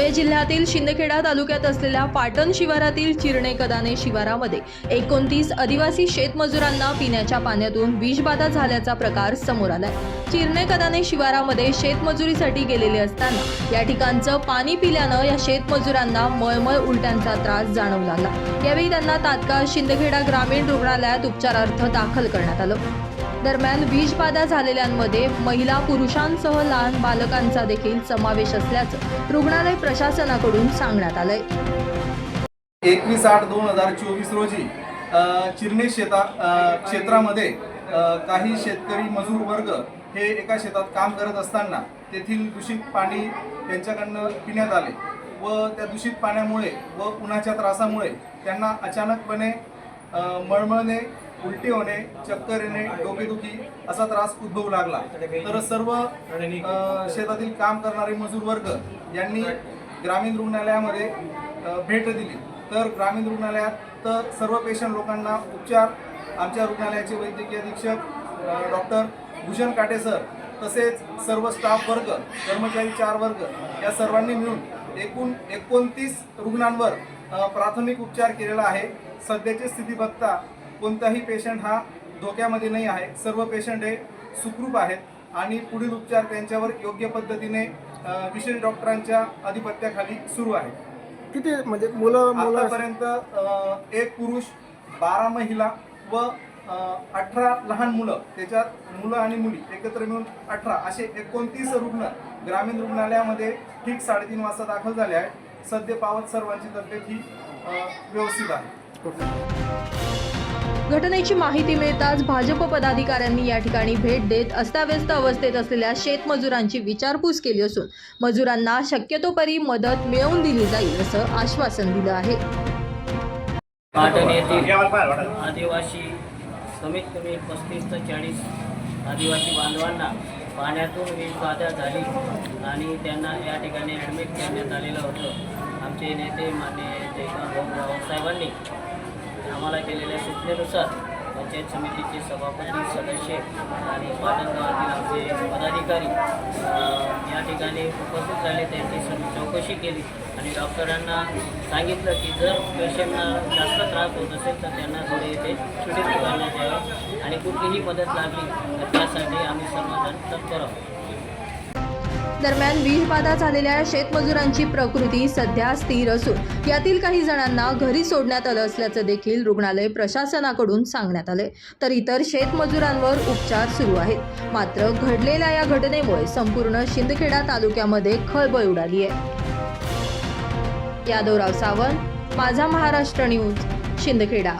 धुळे जिल्ह्यातील शिंदखेडा तालुक्यात असलेल्या पाटण शिवारातील चिरणे कदाने शिवारामध्ये एकोणतीस आदिवासी शेतमजुरांना पिण्याच्या पाण्यातून विषबाधा झाल्याचा प्रकार समोर आलाय. चिरणे कदाने शिवारामध्ये शेतमजुरीसाठी गेलेले असताना या ठिकाणचं पाणी पिल्यानं या शेतमजुरांना मळमळ उलट्यांचा त्रास जाणवू लागला. यावेळी त्यांना तात्काळ शिंदखेडा ग्रामीण रुग्णालयात उपचारार्थ दाखल करण्यात आलं. दरम्यान विषबाधा झालेल्यांमध्ये महिला पुरुषांसह लहान बालकांचा देखील समावेश असल्याचं रुग्णालय प्रशासनाकडून सांगण्यात आलंय. एकवीस आठ दोन हजार चोवीस रोजी चिरणे शेता क्षेत्रामध्ये काही शेतकरी मजूर वर्ग हे एका शेतात काम करत असताना तेथील दूषित पाणी त्यांच्याकडनं पिण्यात आले व त्या दूषित पाण्यामुळे व उन्हाच्या त्रासामुळे त्यांना अचानकपणे मळमळणे उलटी होणे चक्कर येणे डोकेदुखी असा त्रास उद्भवू लागला. तर सर्व शेतातील काम करणारे मजूर वर्ग यांनी ग्रामीण रुग्णालयामध्ये भेट दिली. तर ग्रामीण रुग्णालयात तर सर्व पेशंट लोकांना उपचार आमच्या रुग्णालयाचे वैद्यकीय अधीक्षक डॉक्टर भूषण काटे सर तसेच सर्व स्टाफ वर्ग कर्मचारी चार वर्ग या सर्वांनी मिळून एकूण एकोणतीस रुग्णांवर प्राथमिक उपचार केलेला आहे. सध्याची स्थिती बघता कोणताही पेशंट हा धोक्यामध्ये नाही आहे. सर्व पेशंट हे सुखरूप आहेत आणि पुढील उपचार त्यांच्यावर योग्य पद्धतीने विशेष डॉक्टरांच्या अधिपत्याखाली सुरू आहे किती म्हणजे मुलं आतापर्यंत एक पुरुष बारा महिला व अठरा लहान मुलं त्याच्यात मुलं आणि मुली एकत्र मिळून अठरा असे एकोणतीस रुग्ण ग्रामीण रुग्णालयामध्ये ठीक साडेतीन वाजता दाखल झाले आहेत. सध्या पावत सर्वांची तब्येत ही व्यवस्थित आहे. घटनेची माहिती मिळताच भाजप पदाधिकाऱ्यांनी या ठिकाणी भेट देत अस्ताव्यस्त अवस्थेत असलेल्या शेतमजुरांची विचारपूस केली असून मजुरांना शक्यतोपरी मदत मिळवून दिली जाईल असं आश्वासन दिलं आहे. आदिवासी कमीत कमी पस्तीस ते चाळीस आदिवासी बांधवांना पाण्यातून विषबाधा झाली आणि त्यांना या ठिकाणी ॲडमिट करण्यात आलेलं होतं. आमचे नेते मान्य जयकांत भाऊ साहेबांनी केलेल्या सूचनेनुसार पंचायत समितीचे सभापती सदस्य आणि पाटण आमचे पदाधिकारी या ठिकाणी उपस्थित झाले. त्यांची सगळी चौकशी केली आणि डॉक्टरांना सांगितलं की जर पेशंटना जास्त त्रास होत असेल तर त्यांना थोडे इथे सुटीत करण्यात यावं आणि कुठलीही मदत लागली तर त्यासाठी आम्ही सर्वजण तत्पर आहोत. दरम्यान वीजबाधा झालेल्या शेतमजुरांची प्रकृती सध्या स्थिर असून यातील काही जणांना घरी सोडण्यात आलं असल्याचं देखील रुग्णालय प्रशासनाकडून सांगण्यात आले तर इतर शेतमजुरांवर उपचार सुरू आहेत. मात्र घडलेल्या या घटनेमुळे संपूर्ण शिंदखेडा तालुक्यामध्ये खळबळ उडाली आहे. यादवराव सावंत माझा महाराष्ट्र न्यूज शिंदखेडा.